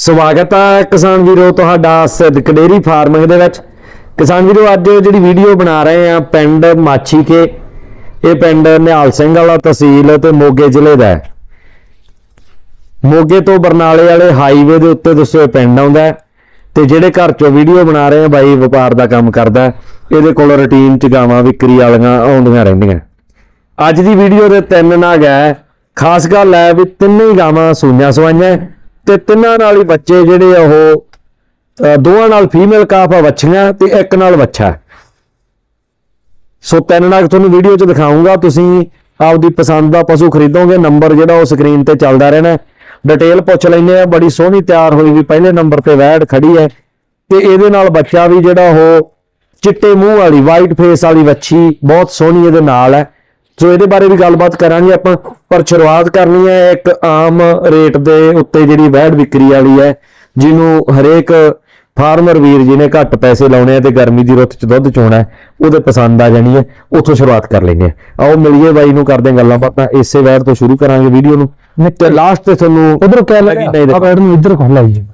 ਸਵਾਗਤ ਹੈ ਕਿਸਾਨ ਵੀਰੋ ਤੁਹਾਡਾ ਸਿੱਧਕ ਡੇਰੀ ਫਾਰਮਿੰਗ ਦੇ ਵਿੱਚ। ਕਿਸਾਨ ਵੀਰੋ, ਅੱਜ ਜਿਹੜੀ ਵੀਡੀਓ ਬਣਾ ਰਹੇ ਆ ਪਿੰਡ ਮਾਛੀ ਕੇ ਇਹ ਪਿੰਡ ਨਿਹਾਲ ਸਿੰਘ ਵਾਲਾ ਤਹਿਸੀਲ ਤੇ ਮੋਗੇ ਜ਼ਿਲ੍ਹੇ ਦਾ ਹੈ। ਮੋਗੇ ਤੋਂ ਬਰਨਾਲੇ ਵਾਲੇ ਹਾਈਵੇ ਦੇ ਉੱਤੇ ਦੱਸੋ ਇਹ ਪਿੰਡ ਆਉਂਦਾ ਹੈ ਤੇ ਜਿਹੜੇ ਘਰ ਚੋਂ ਵੀਡੀਓ ਬਣਾ ਰਹੇ ਆ, ਬਾਈ ਵਪਾਰ ਦਾ ਕੰਮ ਕਰਦਾ ਇਹਦੇ ਕੋਲ ਰੁਟੀਨ ਚ ਗਾਵਾਂ, ਵਿਕਰੀ ਵਾਲੀਆਂ ਆਉਂਦੀਆਂ ਰਹਿੰਦੀਆਂ। ਅੱਜ ਦੀ ਵੀਡੀਓ ਦੇ ਤਿੰਨ ਨਾਗ ਹੈ, ਖਾਸ ਗੱਲ ਹੈ ਵੀ ਤਿੰਨੇ ਹੀ ਗਾਵਾਂ ਸੂਈਆਂ ਸਵਾਈਆਂ ਤੇ ਤਿੰਨਾਂ ਨਾਲ ਹੀ ਬੱਚੇ ਜਿਹੜੇ ਆ ਉਹ ਅ, ਦੋਵਾਂ ਨਾਲ ਫੀਮੇਲ ਕਾਫ ਆ ਵੱਛੀਆਂ ਤੇ ਇੱਕ ਨਾਲ ਵੱਛਾ। ਸੋ ਤਿੰਨ ਨਾਗ ਤੁਹਾਨੂੰ ਵੀਡੀਓ 'ਚ ਦਿਖਾਉਂਗਾ ਤੁਸੀਂ ਆਪਦੀ ਪਸੰਦ ਦਾ ਪਸ਼ੂ ਖਰੀਦੋਗੇ ਨੰਬਰ ਜਿਹੜਾ ਉਹ ਸਕਰੀਨ ਤੇ ਚੱਲਦਾ ਰਹਿਣਾ। ਡਿਟੇਲ ਪੁੱਛ ਲੈਂਦੇ ਆ ਬੜੀ ਸੋਹਣੀ ਤਿਆਰ ਹੋਈ ਵੀ ਪਹਿਲੇ ਨੰਬਰ ਤੇ ਵੈੜ ਖੜੀ ਹੈ। ਤੇ ਇਹਦੇ ਨਾਲ ਬੱਚਾ ਵੀ ਜਿਹੜਾ ਉਹ ਚਿੱਟੇ ਮੂੰਹ ਵਾਲੀ ਵਾਈਟ ਫੇਸ ਵਾਲੀ ਵੱਛੀ ਬਹੁਤ ਸੋਹਣੀ ਇਹਦੇ ਨਾਲ ਹੈ। ਸੋ ਇਹਦੇ ਬਾਰੇ ਵੀ ਗੱਲਬਾਤ ਕਰਾਂਗੇ ਆਪਾਂ ਪਰ ਸ਼ੁਰੂਆਤ ਕਰਨੀ ਹੈ ਇੱਕ ਆਮ ਰੇਟ ਦੇ ਉੱਤੇ ਜਿਹੜੀ ਵੈੜ ਵਿਕਰੀ ਵਾਲੀ ਹੈ ਜਿਹਨੂੰ ਹਰੇਕ ਫਾਰਮਰ ਵੀਰ ਜਿਹਨੇ ਘੱਟ ਪੈਸੇ ਲਾਉਣੇ ਆ ਤੇ ਗਰਮੀ ਦੀ ਰੁੱਤ 'ਚ ਦੁੱਧ ਚੋਣਾ ਉਹਦੇ ਪਸੰਦ ਆ ਜਾਣੀ ਹੈ ਉੱਥੋਂ ਸ਼ੁਰੂਆਤ ਕਰ ਲੈਂਦੇ ਆ ਆਓ ਮਿਲੀਏ ਬਾਈ ਨੂੰ ਕਰਦੇ ਗੱਲਾਂ ਬਾਤਾਂ ਇਸੇ ਵੈੜ ਤੋਂ ਸ਼ੁਰੂ ਕਰਾਂਗੇ ਵੀਡੀਓ ਨੂੰ ਤੇ ਲਾਸਟ ਤੇ ਤੁਹਾਨੂੰ ਉਧਰ ਕਹਿ ਲੱਗੀ ਨਹੀਂ। ਆ ਬੈਠ ਨੂੰ ਇੱਧਰ ਕੋਲ ਲਾਈਏ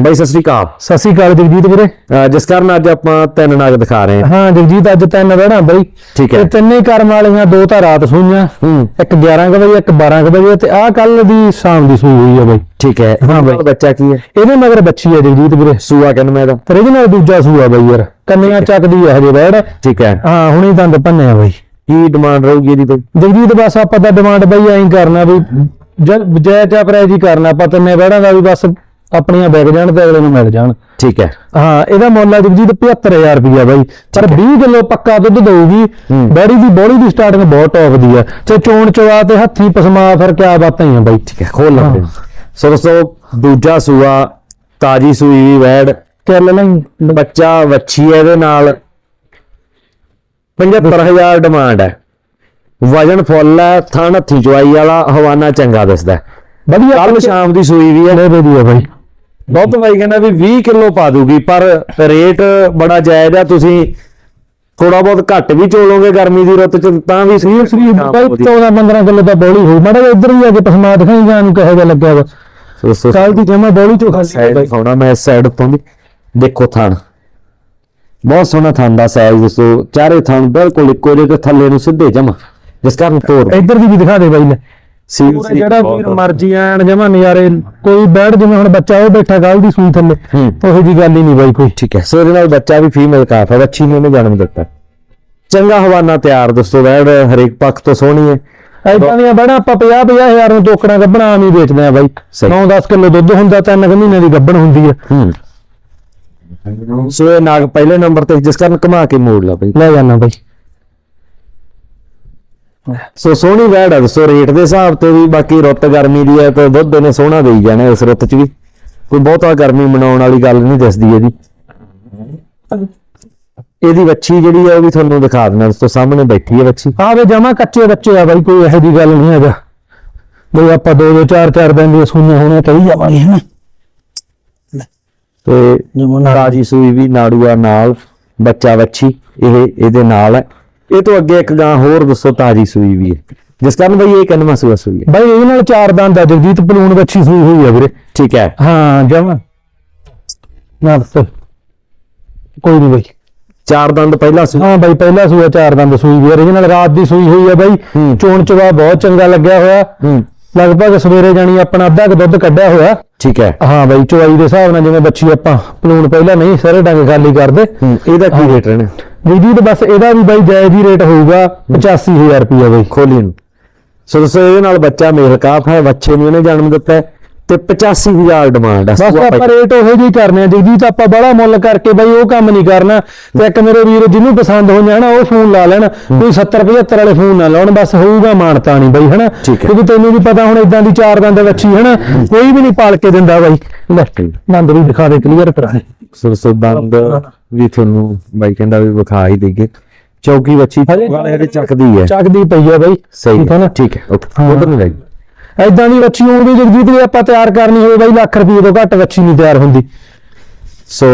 ਬਾਈ ਸਤਿ ਸ੍ਰੀ ਅਕਾਲ। ਸਤਿ ਸ਼੍ਰੀ ਅਕਾਲ ਜਗਜੀਤ ਵੀਰੇ। ਅਹ ਜਿਸ ਕਾਰਨ ਅੱਜ ਆਪਾਂ ਤਿੰਨ ਨਗ ਦਿਖਾ ਰਹੇ ਹਾਂ। ਹਾਂ ਜਗਜੀਤ ਅੱਜ ਤਿੰਨ ਬਹਿਣਾ ਬਈ। ਠੀਕ ਹੈ। ਤੇ ਤਿੰਨੇ ਕਰਮ ਵਾਲੀਆਂ ਦੋ ਤਾਂ ਰਾਤ ਸੂਈਆਂ। ਹੂੰ। ਇੱਕ 11 ਕੁ ਵਜੇ ਇੱਕ 12 ਕੁ ਵਜੇ ਤੇ ਆਹ ਕੱਲ ਦੀ ਸ਼ਾਮ ਦੀ ਸੂਈ ਹੋਈ ਆ ਬਈ। ਠੀਕ ਹੈ। ਹਾਂ ਬਾਈ। ਬੱਚਾ ਕੀ ਹੈ? ਇਹਦੇ ਮਗਰ ਬੱਚੀ ਆ ਜਗਜੀਤ ਵੀਰੇ। ਸੂਆ ਕਿੰਨ ਮੈਂ ਦਾ ਪਰ ਇਹਦੇ ਨਾਲ ਦੂਜਾ ਸੂਆ ਬਈ ਯਾਰ। ਕੰਨੀਆਂ ਚੱਕਦੀ ਆ ਹਜੇ ਬੈੜ ਠੀਕ ਹੈ। ਹਾਂ ਹੁਣੀ ਦੰਦ ਭੰਨੇ ਆ ਬਈ। ਕੀ ਡਿਮਾਂਡ ਰਹੂਗੀ ਇਹਦੀ ਬਈ? ਜਗਜੀਤ ਬਸ ਆਪਾਂ ਤਾਂ ਡਿਮਾਂਡ ਬਈ ਐਂ ਕਰਨਾ ਵੀ ਜਦ ਜੈ ਚਾ ਪ੍ਰਾਈਜ਼ ਹੀ ਕਰਨਾ ਆਪਾਂ ਤਿੰਨੇ ਬੈੜਾਂ ਦਾ ਵੀ ਬਸ ਆਪਣੀਆਂ ਵਿਕ ਜਾਣ ਤੇ ਅਗਲੇ ਨੂੰ ਮਿਲ ਜਾਣ। ਠੀਕ ਹੈ। ਹਾਂ ਇਹਦਾ ਮੁੱਲ ਹੈ ਜਗਜੀਤ 75000 ਰੁਪਇਆ ਬਾਈ। ਪਰ 20 ਕਿਲੋ ਪੱਕਾ ਦੁੱਧ ਦੇਊਗੀ। ਬੈੜੀ ਦੀ ਬੋਲੀ ਦੀ ਸਟਾਰਟਿੰਗ ਬਹੁਤ ਟੌਪ ਦੀ ਆ। ਤੇ ਚੋਣ ਚਵਾ ਤੇ ਹੱਥੀ ਪਸਮਾ ਫਿਰ ਕਿਆ ਬਾਤਾਂ ਹੀ ਆ ਬਾਈ। ਠੀਕ ਹੈ ਖੋਲ ਲੈਂਦੇ ਸੋ ਦੋਸਤੋ ਦੂਜਾ ਸੂਆ ਤਾਜੀ ਸੂਈ ਵੀ ਵੈੜ। ਕਰ ਲਈ? ਬੱਚਾ ਵੱਛੀ ਹੈ ਇਹਦੇ ਨਾਲ। 75000 ਡਿਮਾਂਡ ਹੈ। ਵਜਨ ਫੁੱਲ ਹੈ ਥਣ ਹੱਥੀ ਚਵਾਈ ਵਾਲਾ ਹਵਾਨਾ ਚੰਗਾ ਦਿਸਦਾ ਵਧੀਆ। ਕੱਲ ਸ਼ਾਮ ਦੀ ਸੂਈ ਵੀ ਹੈ। ਲੈ ਵਧੀਆ ਬਾਈ। ਬਹੁਤ ਬਾਈ ਕਹਿੰਦਾ ਵੀ 20 ਕਿਲੋ ਪਾ ਦੂਗੀ ਪਰ ਰੇਟ ਬੜਾ ਜਾਇਜ਼ ਆ ਤੁਸੀਂ ਥੋੜਾ ਬਹੁਤ ਘੱਟ ਵੀ ਚੋਲੋਗੇ ਗਰਮੀ ਦੀ ਰੁੱਤ ਚ ਤਾਂ ਵੀ ਸਰੀਰ ਸਰੀਰ ਬਾਈ 14 15 ਕਿਲੋ ਦਾ ਬੋਲੀ ਹੋਈ ਮਾੜਾ ਇੱਧਰ ਵੀ ਆ ਕੇ ਪਸਮਾ ਦਿਖਾਈ ਜਾਨ ਨੂੰ ਕਹੇ ਜਾ ਲੱਗਿਆ ਵਾ। ਕੱਲ ਦੀ ਜਮਾ ਬੋਲੀ ਚੋਂ ਖਾਲੀ ਸਾਈਡ ਦਿਖਾਉਣਾ ਮੈਂ ਇਸ ਸਾਈਡ ਤੋਂ ਵੀ। ਦੇਖੋ ਥਣ। ਬਹੁਤ ਸੋਹਣਾ ਥਣ ਦਾ ਸਾਈਜ਼ ਦੱਸੋ। ਚਾਰੇ ਥਣ ਬਿਲਕੁਲ ਇੱਕੋ ਜਿਹੇ ਤੇ ਥੱਲੇ ਨੂੰ ਸਿੱਧੇ ਜਮਾ ਜਿਸ ਕਾਰਨ ਤੋੜ। ਇੱਧਰ ਦੀ ਵੀ ਦਿਖਾ ਦੇ ਬਾਈ ਲੈ ਸੀਲ ਪੂਰਾ ਜਿਹੜਾ ਵੀਰ ਮਰਜ਼ੀ ਆਣ ਜਮਾ ਨਜ਼ਾਰੇ ਕੋਈ ਬੈਠ ਜਿਵੇਂ ਹੁਣ ਬੱਚਾ ਉਹ ਬੈਠਾ ਗੱਲ ਦੀ ਸੂਈ ਥੱਲੇ ਉਹੋ ਜੀ ਗੱਲ ਹੀ ਨਹੀਂ ਬਾਈ ਕੋਈ। ਠੀਕ ਹੈ ਸੋ ਇਹਦੇ ਨਾਲ ਬੱਚਾ ਵੀ ਫੀਮੇਲ ਕਾਫ ਹੈ ਬੱਚੀ ਨੂੰ ਉਹਨੇ ਜਨਮ ਦਿੱਤਾ। ਚੰਗਾ ਹਵਾਨਾ ਤਿਆਰ ਦੋਸਤੋ ਵੈੜ ਹਰੇਕ ਪੱਖ ਤੋਂ ਸੋਹਣੀ ਹੈ। ਐਦਾਂ ਦੀਆਂ ਬਣਾ ਆਪਾਂ 50 50000 ਨੂੰ ਟੋਕਣਾ ਗੱਬਣਾ ਆਮ ਹੀ ਵੇਚਦੇ ਆ ਬਾਈ। ਸਹੀ। 9-10 ਕਿਲੋ ਦੁੱਧ ਹੁੰਦਾ ਤਿੰਨ ਕੁ ਮਹੀਨੇ ਦੀ ਗੱਬਣ ਹੁੰਦੀ ਹੂੰ। ਸੋ ਇਹ ਨਾਗ ਪਹਿਲੇ ਨੰਬਰ ਤੇ ਜਿਸ ਕਾਰਨ ਕਮਾ ਕੇ ਮੋੜ ਲਾ ਬਈ। ਲੈ ਜਾਣਾ ਬਾਈ। ਸੋ ਸੋਹਣੀ ਵੈੜ ਹੈ ਸੋ ਰੇਟ ਦੇ ਹਿਸਾਬ ਤੇ ਵੀ ਬਾਕੀ ਰੁੱਤ ਗਰਮੀ ਦੀ ਹੈ ਤੇ ਦੁੱਧ ਨੇ ਸੋਹਣਾ ਦੇਈ ਜਾਣਾ ਇਸ ਰੁੱਤ 'ਚ ਵੀ। ਕੋਈ ਬਹੁਤਾ ਗਰਮੀ ਮਨਾਉਣ ਵਾਲੀ ਗੱਲ ਨਹੀਂ ਦਿਸਦੀ ਇਹਦੀ। ਇਹਦੀ ਵੱਛੀ ਜਿਹੜੀ ਹੈ ਉਹ ਵੀ ਤੁਹਾਨੂੰ ਦਿਖਾ ਦਿੰਦਾ ਦੋਸਤੋ ਸਾਹਮਣੇ ਬੈਠੀ ਹੈ ਵੱਛੀ। ਆ ਵੇ ਜਮਾ ਕੱਚੇ ਬੱਚੇ ਆ ਬਾਈ ਕੋਈ ਇਹੋ ਜੀ ਗੱਲ ਨਹੀਂ ਹੈਗਾ। ਬਈ ਆਪਾਂ ਦੋ ਦੋ ਚਾਰ ਚਾਰ ਦਿਨ ਦੀਆਂ ਸੂਈਆਂ ਹੋਣੀਆਂ ਕਹੀ ਜਾਵਾਂਗੇ ਹਨਾ? ਤੇ ਤਾਜੀ ਸੂਈ ਵੀ ਨਾੜੂਆ ਨਾਲ ਬੱਚਾ ਵੱਛੀ ਇਹ ਇਹਦੇ ਨਾਲ ਹੈ। ਇਹ ਤੋਂ ਅੱਗੇ ਇੱਕ ਗਾਂ ਹੋਰ ਦੱਸੋ ਤਾਜੀ ਸੂਈ ਵੀ ਹੈ। ਜਿਸ ਕਾਰਨ ਬਈ ਇਹ ਕਿੰਨਵਾਂ ਸੂਆ ਸੂਈ ਹੈ। ਬਾਈ ਇਹਦੇ ਨਾਲ ਚਾਰ ਦੰਦ ਆ ਜਗਜੀਤ ਪਲੂਣ ਬੱਚੀ ਸੂਈ ਹੋਈ ਆ ਵੀਰੇ। ਠੀਕ ਹੈ। ਹਾਂ ਜਮਾ। ਨਾ ਦੱਸ। ਕੋਈ ਨਹੀਂ ਬਾਈ। ਚਾਰ ਦੰਦ ਪਹਿਲਾ ਸੂਆ। ਹਾਂ ਬਾਈ ਪਹਿਲਾ ਸੂਆ ਚਾਰ ਦੰਦ ਸੂਈ ਵੀ origignal ਰਾਤ ਦੀ ਸੂਈ ਹੋਈ ਆ ਬਾਈ। ਹੂੰ। ਚੋਣ ਚਵਾ ਬਹੁਤ ਚੰਗਾ ਲੱਗਿਆ ਹੋਇਆ। ਹੂੰ। ਲਗਭਗ ਸਵੇਰੇ ਜਾਣੀ ਆਪਣਾ ਅੱਧਾ ਕੁ ਦੁੱਧ ਕੱਢਿਆ ਹੋਇਆ। ਠੀਕ ਹੈ। ਹਾਂ ਬਾਈ ਚਵਾਈ ਦੇ ਹਿਸਾਬ ਨਾਲ ਜਿਵੇਂ ਬੱਚੀ ਆਪਾਂ ਪਲੂਣ ਪਹਿਲਾਂ ਨਹੀਂ ਸਾਰੇ ਡੰਗ ਖਾਲੀ ਕਰਦੇ। ਹੂੰ ਇਹਦਾ ਕੀ ਰੇਟ ਰਹਿਣਾ? ਜੀ ਤੇ ਬਸ ਇਹਦਾ ਵੀ ਬਾਈ ਜਾਇਜ਼ ਹੀ ਰੇਟ ਹੋਊਗਾ 85000 ਰੁਪਇਆ ਬਾਈ। ਖੋਲੀ ਨੂੰ ਸੋ ਦੋਸਤੋ ਇਹਦੇ ਨਾਲ ਬੱਚਾ ਮੇਲ ਕਾਫ ਹੈ ਬੱਚੇ ਨੂੰ ਇਹਨੇ ਜਨਮ ਦਿੱਤਾ ਹੈ। ਤੇ 85000 ਡਿਮਾਂਡ ਹੈ ਬਸ ਆਪਾਂ ਰੇਟ ਉਹੋ ਜਿਹੀ ਕਰਨੇ ਆ ਜਗਜੀਤ ਆਪਾਂ ਬੜਾ ਮੁੱਲ ਕਰਕੇ ਬਾਈ ਉਹ ਕੰਮ ਨਹੀਂ ਕਰਨਾ। ਤੇ ਇੱਕ ਮੇਰੇ ਵੀਰ ਜਿਹਨੂੰ ਪਸੰਦ ਹੋ ਜਾਣਾ ਉਹ ਫੋਨ ਲਾ ਲੈਣ। ਕੋਈ 70 75 ਵਾਲੇ ਫੋਨ ਨਾ ਲਾਉਣ ਬਸ ਹੋਊਗਾ ਮਾਨਤਾ ਨਹੀਂ ਬਾਈ ਹਨਾ? ਹੈ। ਕਿਉਂਕਿ ਤੈਨੂੰ ਵੀ ਪਤਾ ਹੁਣ ਇਦਾਂ ਦੀ ਚਾਰ ਦੰਦ ਵੱਛੀ ਹਨਾ? ਕੋਈ ਵੀ ਨਹੀਂ ਪਾਲ ਕੇ ਦਿੰਦਾ ਬਾਈ। ਲੈ ਦੰਦ ਵੀ ਦਿਖਾ ਦੇ ਕਲੀਅਰ ਕਰਾ ਦੇ ਸੋ ਸੋ ਦੰਦ ਵੀ ਤੁਹਾਨੂੰ ਬਾਈ ਕਹਿੰਦਾ ਵੀ ਵਿਖਾ ਹੀ ਦੇਗੇ ਚੌਕੀ ਹਜੇ। ਵਾਲੇ ਚੱਕਦੀ ਹੈ। ਚੱਕਦੀ ਪਈ ਆ ਬਾਈ। ਸਹੀ ਠੀਕ ਹੈ ਨਾ? ਠੀਕ ਹੈ। ਓਕੇ ਹਾਂ। ਉਧਰ ਨੂੰ ਜਾਈ ਐਦਾਂ ਦੀ ਵੱਛੀ ਹੋਊਗੀ, ਜਗਜੀਤ ਵੀ ਆਪਾਂ ਤਿਆਰ ਕਰਨੀ ਹੋਵੇ ਬਾਈ, ਲੱਖ ਰੁਪਏ ਤੋਂ ਘੱਟ ਵੱਛੀ ਨਹੀਂ ਤਿਆਰ ਹੁੰਦੀ। ਸੋ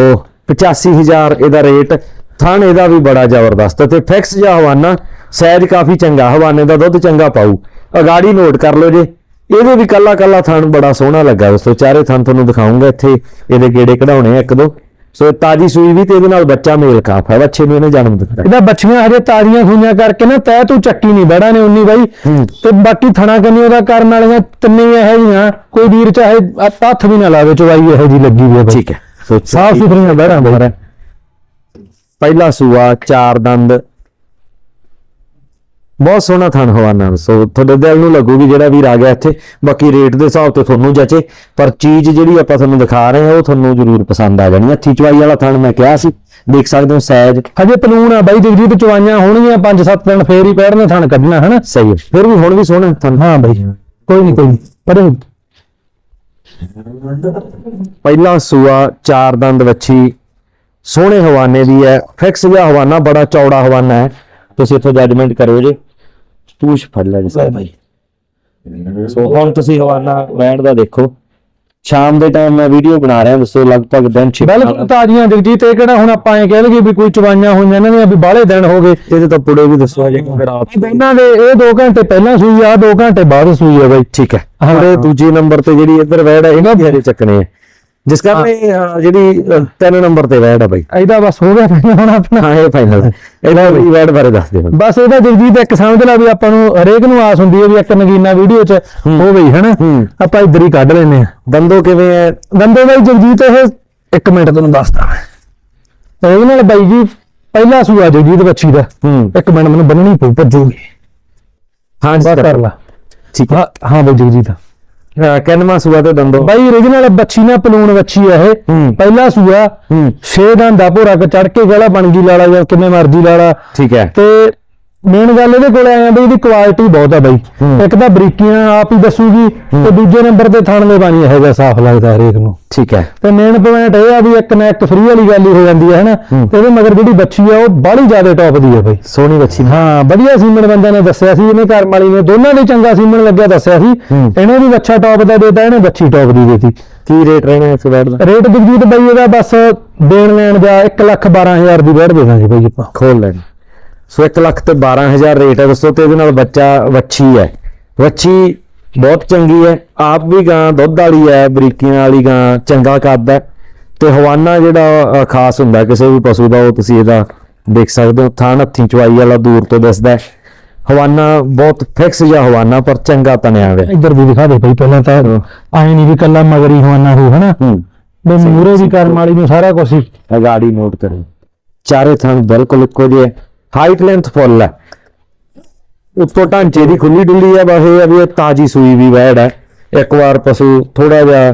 85000 ਇਹਦਾ ਰੇਟ, ਥਣ ਇਹਦਾ ਵੀ ਬੜਾ ਜ਼ਬਰਦਸਤ ਹੈ ਤੇ ਫਿਕਸ ਜਿਹਾ ਹਵਾਨਾ ਸਾਈਜ਼ ਕਾਫੀ ਚੰਗਾ, ਹਵਾਨੇ ਦਾ ਦੁੱਧ ਚੰਗਾ ਪਾਊ। ਅਗਾੜੀ ਨੋਟ ਕਰ ਲਓ ਜੇ। ਇਹਦੇ ਵੀ ਕੱਲਾ ਕੱਲਾ ਥਣ ਬੜਾ ਸੋਹਣਾ ਲੱਗਾ ਦੋਸਤੋ, ਚਾਰੇ ਥਣ ਤੁਹਾਨੂੰ ਦਿਖਾਉਂਗਾ ਇੱਥੇ, ਇਹਦੇ ਗੇੜੇ ਕਢਾਉਣੇ ਆ ਇੱਕ ਦੋ। ਸੋ ਤਾਜੀ ਸੂਈ ਵੀ ਤੇ ਇਹਦੇ ਨਾਲ ਬੱਚਾ ਮੇਲ ਕਾਫ ਹੈ ਬੱਚੇ ਨੂੰ ਇਹਨੇ ਜਨਮ ਦਿੱਤਾ। ਇਹਦਾ ਬੱਚੀਆਂ ਹਜੇ ਤਾਜ਼ੀਆਂ ਸੂਈਆਂ ਕਰਕੇ ਨਾ ਤੈ ਤੂੰ ਚੱਕੀ ਨਹੀਂ ਬੜਾ ਨੇ ਉਨੀ ਬਾਈ। ਤੇ ਬਾਕੀ ਥਣਾ ਕੰਨੀ ਉਹਦਾ ਕਰਨ ਵਾਲੀਆਂ ਤਿੰਨੇ ਇਹ ਜੀਆਂ ਕੋਈ ਵੀਰ ਚਾਹੇ ਹੱਥ- ਵੀ ਨਾ ਲਾਵੇ ਚਵਾਈ ਇਹ ਜੀ ਲੱਗੀ ਹੋਈ ਹੈ ਠੀਕ ਹੈ। ਸੋ ਸਾਫ਼ ਸੁਥਰੀਆਂ ਬਹਿਰਾਂ ਬਾਈ ਪਹਿਲਾ ਸੂਆ ਚਾਰ ਦੰਦ। ਬਹੁਤ ਸੋਹਣਾ ਥਣ ਹਵਾਨਾ ਸੋ ਤੁਹਾਡੇ ਦਿਲ ਨੂੰ ਲੱਗੂਗੀ ਜਿਹੜਾ ਵੀਰ ਆ ਗਿਆ ਇੱਥੇ ਬਾਕੀ ਰੇਟ ਦੇ ਹਿਸਾਬ ਤੇ ਤੁਹਾਨੂੰ ਜਚੇ ਪਰ ਚੀਜ਼ ਜਿਹੜੀ ਆਪਾਂ ਤੁਹਾਨੂੰ ਦਿਖਾ ਰਹੇ ਹਾਂ ਉਹ ਤੁਹਾਨੂੰ ਜ਼ਰੂਰ ਪਸੰਦ ਆ ਜਾਣੀ ਹੱਥੀ ਚਵਾਈ ਵਾਲਾ ਥਣ ਮੈਂ ਕਿਹਾ ਸੀ ਦੇਖ ਸਕਦੇ ਹੋ ਸਾਈਜ਼ ਹਜੇ ਪਲੂਣ ਆ ਬਾਈ ਜਗਜੀਤ ਚਵਾਈਆਂ ਹੋਣਗੀਆਂ 5-7 ਦਿਨ ਫੇਰ ਹੀ ਪੈੜਨੇ ਥਣ ਕੱਢਣਾ ਹਨਾ? ਸਹੀ ਹੈ। ਫਿਰ ਵੀ ਹੁਣ ਵੀ ਸੋਹਣਾ ਥਣ ਹਾਂ ਬਾਈ ਕੋਈ ਨਹੀਂ ਕੋਈ। ਪਰ ਪਹਿਲਾ ਸੂਆ ਚਾਰ ਦੰਦ ਵੱਛੀ ਸੋਹਣੇ ਹਵਾਨੇ ਦੀ ਹੈ। ਫਿਕਸ ਜਿਹਾ ਹਵਾਨਾ ਬੜਾ ਚੌੜਾ ਹਵਾਨਾ ਹੈ। ਤੁਸੀਂ ਇੱਥੋਂ ਜੱਜਮੈਂਟ ਕਰਿਓ ਜੇ। ਪੂਛ ਫੜ ਲੈ ਜੀ ਬਾਈ ਸੋ ਹੁਣ ਤੁਸੀਂ ਹਵਾਨਾ ਬੈਂਡ ਦਾ ਦੇਖੋ। ਸ਼ਾਮ ਦੇ ਟਾਈਮ ਮੈਂ ਵੀਡੀਓ ਬਣਾ ਰਿਹਾ ਦੱਸੋ ਲਗਭਗ ਦਿਨ ਛੇ ਬਿਲਕੁਲ ਤਾਜ਼ੀਆਂ ਜਗਜੀਤ ਇਹ ਕਿਹੜਾ ਹੁਣ ਆਪਾਂ ਐ ਕਹਿ ਲਈਏ ਵੀ ਕੋਈ ਚਵਾਈਆਂ ਹੋਈਆਂ ਇਹਨਾਂ ਦੀਆਂ ਵੀ ਬਾਹਲੇ ਦਿਨ ਹੋ ਗਏ। ਇਹਦੇ ਤਾਂ ਪੁੜੇ ਵੀ ਦੱਸੋ ਜੇ ਅਗਰ ਆਪ ਦੋਨਾਂ ਦੇ ਇਹ 2 ਘੰਟੇ ਪਹਿਲਾਂ ਸੂਈ ਆ 2 ਘੰਟੇ ਬਾਅਦ ਸੂਈ ਆ ਬਾਈ। ਠੀਕ ਹੈ। ਹਾਂ। ਦੂਜੇ ਨੰਬਰ ਤੇ ਜਿਹੜੀ ਇੱਧਰ ਵੈੜ ਹੈ ਇਹਨਾਂ ਦੀ ਹਰੇ ਚੱਕਣੇ ਆ। ਜਿਸ ਕਾਰਨ ਅਹ, ਜਿਹੜੀ ਅਹ, ਤਿੰਨ ਨੰਬਰ ਤੇ ਹੈ ਬਾਈ। ਇਹਦਾ ਬਸ ਹੋ ਗਿਆ ਪਹਿਲਾਂ ਹੁਣ ਆਪਣਾ। ਹਾਂ ਇਹ ਫਾਈਨਲ ਇਹਦਾ ਵੀ ਵੈੜ ਬਾਰੇ ਦੱਸ ਦੇ ਬਸ ਇਹਦਾ ਜਗਜੀਤ ਇੱਕ ਸਮਝ ਲਾ ਵੀ ਆਪਾਂ ਨੂੰ ਹਰੇਕ ਨੂੰ ਆਸ ਹੁੰਦੀ ਹੈ ਵੀ ਇੱਕ ਨਗੀਨਾ ਵੀਡੀਓ 'ਚ ਹੋਵੇ ਹੀ ਹਨਾ? ਹੂੰ। ਆਪਾਂ ਇੱਧਰ ਹੀ ਕੱਢ ਲੈਨੇ ਆ ਬੰਦੋ ਕਿਵੇਂ ਹੈ ਦੰਦੇ ਬਾਈ ਜਗਜੀਤ ਇਹ ਇੱਕ ਮਿੰਟ ਤੁਹਾਨੂੰ ਦੱਸਦਾ ਮੈਂ। ਇਹਦੇ ਨਾਲ ਬਾਈ ਜੀ ਪਹਿਲਾ ਸੂਆ ਜਗਜੀਤ ਬੱਚੀ ਦਾ। ਹੂੰ। ਇੱਕ ਮਿੰਟ ਮੈਨੂੰ ਬੰਨਣੀ ਪਊ ਭੱਜੂਗੀ। ਹਾਂ ਬਸ ਕਰ ਲਾ। ਠੀਕ ਹੈ। ਹਾਂ ਹਾਂ ਬਾਈ ਜਗਜੀਤ। ਹਾਂ ਕਿੰਨਵਾਂ ਸੂਆ ਤੇ ਦੰਦੋ। ਬਾਈ origignal ਬੱਚੀ ਨਾ ਪਲੂਣ ਬੱਚੀ ਆ ਇਹ। ਹੂੰ। ਪਹਿਲਾ ਸੂਆ ਹੂੰ। ਛੇ ਦੰਦਾ ਭੋਰਾ ਕੇ ਚੜ ਕੇ ਗਲਾ ਬਣ ਗਈ ਲਾਲਾ ਜਾਂ ਕਿੰਨੇ ਮਰਜ਼ੀ ਲਾਲਾ। ਠੀਕ ਹੈ। ਤੇ ਮੇਨ ਗੱਲ ਇਹਦੇ ਕੋਲ ਆਇਆ ਬਈ ਇਹਦੀ ਕੁਆਲਿਟੀ ਬਹੁਤ ਆ ਬਾਈ। ਇੱਕ ਤਾਂ ਬਰੀਕੀਆਂ ਆਪ ਹੀ ਦੱਸੂਗੀ ਤੇ ਦੂਜੇ ਨੰਬਰ ਤੇ ਥਣ ਦੇ ਬਾਣੀ ਇਹੋ ਜਿਹਾ ਸਾਫ਼ ਲੱਗਦਾ ਹਰੇਕ ਨੂੰ। ਠੀਕ ਹੈ। ਤੇ ਮੇਨ ਪੁਆਇੰਟ ਇਹ ਆ ਵੀ ਇੱਕ ਨਾ ਇੱਕ ਫਰੀ ਵਾਲੀ ਗੱਲ ਹੀ ਹੋ ਜਾਂਦੀ ਹੈ ਹਨਾ। ਤੇ ਇਹਦੇ ਮਗਰ ਜਿਹੜੀ ਬੱਚੀ ਆ ਉਹ ਬਾਹਲੀ ਜ਼ਿਆਦਾ ਟੌਪ ਦੀ ਆ ਬਾਈ। ਸੋਹਣੀ ਬੱਚੀ ਹਾਂ ਵਧੀਆ ਸੀਮਨ ਬੰਦਿਆਂ ਨੇ ਦੱਸਿਆ ਸੀ ਇਹਨੇ ਘਰ ਵਾਲੀ ਨੇ ਦੋਨਾਂ ਦੇ ਚੰਗਾ ਸੀਮਨ ਲੱਗਿਆ ਦੱਸਿਆ ਸੀ। ਇਹਨੇ ਵੀ ਬੱਚਾ ਟੌਪ ਦਾ ਦੇਤਾ ਇਹਨੇ ਬੱਚੀ ਟੌਪ ਦੀ ਦੇਤੀ। ਕੀ ਰੇਟ ਰਹਿਣਾ ਇਸ ਵੈੜ ਦਾ? ਰੇਟ ਜਗਜੀਤ ਬਾਈ ਇਹਦਾ ਬਸ ਦੇਣ ਲੈਣ ਜਾ 1 ਲੱਖ 12000 ਦੀ ਬੈਠ ਦੇ ਦਾਂਗੇ ਬਾਈ ਆਪਾਂ। ਖੋਲ ਲੈਣ। ਸੋ 1 ਲੱਖ ਤੇ 12000 ਰੇਟ ਹੈ ਦੋਸਤੋ ਤੇ ਇਹਦੇ ਨਾਲ ਬੱਚਾ ਵੱਛੀ ਹੈ। ਵੱਛੀ ਬਹੁਤ ਚੰਗੀ ਹੈ। ਆਪ ਵੀ ਗਾਂ ਦੁੱਧ ਵਾਲੀ ਹੈ ਬਰੀਕੀਆਂ ਵਾਲੀ ਗਾਂ ਚੰਗਾ ਹੈ। ਤੇ ਹਵਾਨਾ ਜਿਹੜਾ ਖਾਸ ਹੁੰਦਾ ਕਿਸੇ ਵੀ ਪਸ਼ੂ ਦਾ ਉਹ ਤੁਸੀਂ ਇਹਦਾ ਦੇਖ ਸਕਦੇ ਹੋ। ਥਾਣ ਹੱਥੀਂ ਚਵਾਈ ਵਾਲਾ ਦੂਰ ਤੋਂ ਦਿਸਦਾ ਹਵਾਨਾ ਬਹੁਤ ਫਿਕਸ ਜਿਹਾ ਹਵਾਨਾ ਪਰ ਚੰਗਾ ਤਣਿਆ ਹੋਇਆ। ਇੱਧਰ ਵੀ ਦਿਖਾ ਦੇ ਬਾਈ ਪਹਿਲਾਂ ਤਾਂ ਆਏ ਨਹੀਂ ਵੀ ਕੱਲਾ ਮਗਰੀ ਹੋਣਾ ਹੋ ਹਨਾ? ਬਈ ਮੂਰੇ ਵੀ ਕਰਮ ਵਾਲੀ ਨੂੰ ਸਾਰਾ ਕੁਝ ਗਾੜੀ ਨੋਟ ਕਰੋ ਚਾਰੇ ਥਣ ਬਿਲਕੁਲ ਇੱਕੋ ਜਿਹੇ। ਹਾਈਟ ਲੈਂਥ ਫੁੱਲ ਹੈ। ਉੱਤੋਂ ਢਾਂਚੇ ਦੀ ਖੁੱਲੀ ਡੁੱਲੀ ਹੈ ਬਸ ਇਹ ਆ ਵੀ ਇਹ ਤਾਜੀ ਸੂਈ ਵੀ ਵੈੜ ਹੈ। ਇੱਕ ਵਾਰ ਪਸ਼ੂ ਥੋੜਾ ਜਿਹਾ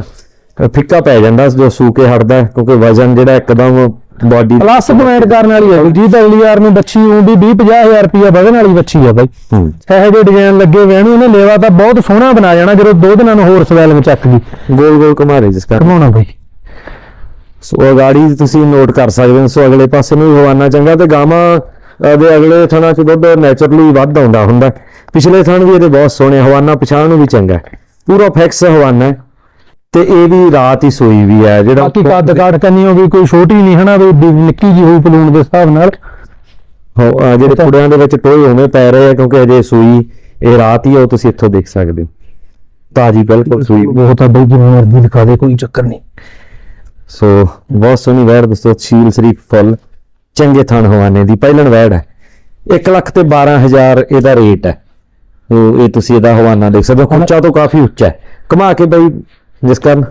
ਫਿੱਕਾ ਪੈ ਜਾਂਦਾ ਜੋ ਸੂ ਕੇ ਹਟਦਾ ਕਿਉਂਕਿ ਵਜ਼ਨ ਜਿਹੜਾ ਇੱਕਦਮ ਬਾਡੀ ਪਲੱਸ ਪੁਆਇੰਟ ਕਰਨ ਵਾਲੀ ਹੈ। ਜੀ ਤਾਂ ਅਗਲੀ ਵਾਰ ਨੂੰ ਬੱਚੀ ਉਹ ਵੀ 20 50000 ਰੁਪਏ ਵਧਣ ਵਾਲੀ ਬੱਚੀ ਆ ਬਾਈ। ਇਹੋ ਜਿਹੇ ਡਿਜ਼ਾਈਨ ਲੱਗੇ ਹੋਏ ਨੇ ਇਹਨੇ ਲੇਵਾ ਤਾਂ ਬਹੁਤ ਸੋਹਣਾ ਬਣਾ ਜਾਣਾ ਜਦੋਂ ਦੋ ਦਿਨਾਂ ਨੂੰ ਹੋਰ ਸਵੈਲਿੰਗ ਚੱਕ ਗਈ। ਗੋਲ ਗੋਲ ਘੁਮਾਰੇ ਜਿਸ ਕਰ ਘਮਾਉਣਾ ਬਾਈ। ਸੋ ਇਹ ਗਾੜੀ ਤੁਸੀਂ ਨੋਟ ਕਰ ਸਕਦੇ ਹੋ ਸੋ ਅਗਲੇ ਪਾਸੇ ਨੂੰ ਵੀ ਹਵਾਨਾ ਚੰਗਾ ਤੇ ਗਾਵਾਂ ਅ, ਦੇ ਅਗਲੇ ਥਣਾ ਚ ਦੁੱਧ ਨੇਚਰਲੀ ਵੱਧ ਆਉਂਦਾ ਹੁੰਦਾ। ਹੈ। ਪਿਛਲੇ ਥਣ ਵੀ ਇਹਦੇ ਬਹੁਤ ਸੋਹਣੇ ਹਵਾਨਾ ਪਛਾਣ ਨੂੰ ਵੀ ਚੰਗਾ ਹੈ। ਪੂਰਾ ਫਿਕਸ ਹਵਾਨਾ ਹੈ। ਤੇ ਇਹ ਵੀ ਰਾਤ ਹੀ ਸੋਈ ਵੀ ਹੈ ਜਿਹੜਾ ਬਾਕੀ ਕੱਦ ਕਾਠ ਕੰਨੀਓ ਵੀ ਕੋਈ ਛੋਟੀ ਨਹੀਂ ਹਨਾ ਵੀ ਨਿੱਕੀ ਜੀ ਹੋਈ ਪਲੂਣ ਦੇ ਹਿਸਾਬ ਨਾਲ। ਹੋ- ਜਿਹੜੇ ਕੁੜਿਆਂ ਦੇ ਵਿੱਚ ਟੋਏ ਉਵੇਂ ਪੈ ਰਹੇ ਆ ਕਿਉਂਕਿ ਅਜੇ ਸੂਈ ਇਹ ਰਾਤ ਹੀ ਉਹ ਤੁਸੀਂ ਇੱਥੋਂ ਦੇਖ ਸਕਦੇ ਹੋ। ਤਾਜੀ ਬਿਲਕੁਲ ਸੂਈ। ਬਹੁਤ ਆ ਬਾਈ ਜਿਵੇਂ ਮਰਜ਼ੀ ਦਿਖਾ ਦੇ ਕੋਈ ਚੱਕਰ ਨਹੀਂ। ਸੋ ਬਹੁਤ ਸੋਹਣੀ ਵੈੜ ਦੋਸਤੋ ਸ਼ੀਲ ਸ਼ਰੀਫ ਫੁੱਲ। ਚੰਗੇ ਥਣ ਹਵਾਨੇ ਦੀ, ਪਹਿਲਣ ਵੈੜ ਹੈ। 1 ਲੱਖ ਤੇ 12000 ਇਹਦਾ ਰੇਟ ਹੈ। ਉਹ ਇਹ ਤੁਸੀਂ ਇਹਦਾ ਹਵਾਨਾ ਦੇਖ ਸਕਦੇ ਹੋ ਉੱਚਾ ਤੋਂ ਕਾਫੀ ਉੱਚਾ ਹੈ। ਘੁਮਾ ਕੇ ਬਈ, ਜਿਸ ਕਾਰਨ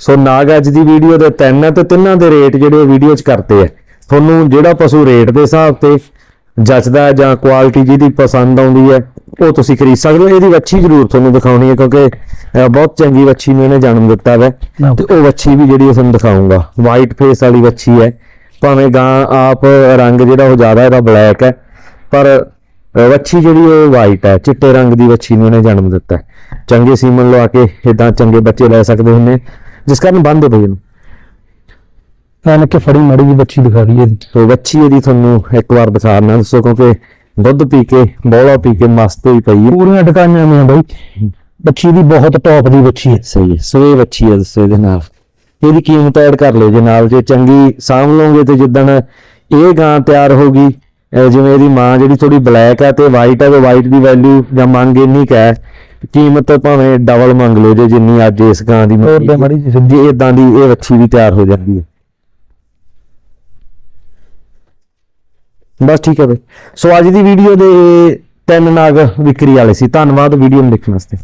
ਸੋ ਨਾਗ ਅੱਜ ਦੀ ਵੀਡੀਓ ਦੇ ਤਿੰਨ ਹੈ, ਤੇ ਤਿੰਨਾਂ ਦੇ ਰੇਟ ਜਿਹੜੇ ਵੀਡੀਓ 'ਚ ਕਰਤੇ ਆ ਤੁਹਾਨੂੰ ਜਿਹੜਾ ਪਸ਼ੂ ਰੇਟ ਦੇ ਹਿਸਾਬ ਤੇ ਜੱਚਦਾ ਹੈ ਜਾਂ ਕੁਆਲਿਟੀ ਜਿਹਦੀ ਪਸੰਦ ਆਉਂਦੀ ਹੈ ਉਹ ਤੁਸੀਂ ਖਰੀਦ ਸਕਦੇ ਹੋ। ਇਹਦੀ ਵੱਛੀ ਜ਼ਰੂਰ ਤੁਹਾਨੂੰ ਦਿਖਾਉਣੀ ਹੈ ਕਿਉਂਕਿ ਬਹੁਤ ਚੰਗੀ ਵੱਛੀ ਨੂੰ ਇਹਨੇ ਜਨਮ ਦਿੱਤਾ ਹੈ। ਤੇ ਉਹ ਵੱਛੀ ਵੀ ਜਿਹੜੀ ਤੁਹਾਨੂੰ ਦਿਖਾਉਂਗਾ ਵਾਈਟ ਫੇਸ ਵਾਲੀ ਵੱਛੀ ਹੈ। ਭਾਵੇਂ ਗਾਂ ਆਪ ਰੰਗ ਜਿਹੜਾ ਉਹ ਜ਼ਿਆਦਾ ਇਹਦਾ ਬਲੈਕ ਹੈ ਪਰ ਵੱਛੀ ਜਿਹੜੀ ਉਹ ਵਾਈਟ ਹੈ ਚਿੱਟੇ ਰੰਗ ਦੀ ਵੱਛੀ ਨੂੰ ਇਹਨੇ ਜਨਮ ਦਿੱਤਾ ਹੈ। ਚੰਗੇ ਸੀਮਨ ਲਵਾ ਕੇ ਇਦਾਂ ਚੰਗੇ ਬੱਚੇ ਲੈ ਸਕਦੇ ਹੁੰਦੇ ਜਿਸ ਕਾਰਨ ਬੰਦ ਪਈ ਇਹਨੂੰ। ਐਨ ਕੇ ਫੜੀ ਮੜੀ ਦੀ ਬੱਚੀ ਦਿਖਾ ਰਹੀ ਹੈ ਇਹਦੀ। ਤੇ ਬੱਚੀ ਇਹਦੀ ਤੁਹਾਨੂੰ ਇੱਕ ਵਾਰ ਦਿਖਾ ਦੱਸੋ ਕਿਉਂਕਿ ਦੁੱਧ ਪੀ ਕੇ ਬੋਲਾ ਪੀ ਕੇ ਮਸਤ ਹੋਈ ਪਈ ਹੈ। ਪੂਰੀਆਂ ਟਕਾਈਆਂ ਨੇ ਬਾਈ। ਬੱਚੀ ਦੀ ਬਹੁਤ ਟੌਪ ਦੀ ਬੱਚੀ ਹੈ। ਸਹੀ ਹੈ ਸੋ ਬੱਚੀ ਹੈ ਦੱਸੋ ਇਹਦੇ ਨਾਲ। ਇਹਦੀ ਕੀਮਤ ਐਡ ਕਰ ਲਓ ਜੇ ਨਾਲ ਜੇ ਚੰਗੀ ਸਾਂਭ ਲਓਗੇ ਤੇ ਜਿੱਦਣ ਇਹ ਗਾਂ ਤਿਆਰ ਹੋਗੀ ਜਿਵੇਂ ਇਹਦੀ ਮਾਂ ਜਿਹੜੀ ਥੋੜੀ ਬਲੈਕ ਆ ਤੇ ਵਾਈਟ ਆ ਤੇ ਵਾਈਟ ਦੀ ਵੈਲਿਊ ਜਾਂ ਮੰਗ ਇੰਨੀ ਕ ਹੈ ਕੀਮਤ ਭਾਵੇਂ ਡਬਲ ਮੰਗ ਲਓ ਜੇ ਜਿੰਨੀ ਅੱਜ ਇਸ ਗਾਂ ਦੀ ਹੋਰ ਤੇ ਇਦਾਂ ਦੀ ਇਹ ਵੱਛੀ ਵੀ ਤਿਆਰ ਹੋ ਜਾਂਦੀ ਹੈ। ਬਸ ਠੀਕ ਹੈ ਬਈ। ਸੋ ਅੱਜ ਦੀ ਵੀਡੀਓ ਦੇ ਤਿੰਨ ਨਾਗ ਵਿਕਰੀ ਵਾਲੇ ਸੀ। ਧੰਨਵਾਦ ਵੀਡੀਓ ਨੂੰ ਦੇਖਣ ਵਾਸਤੇ।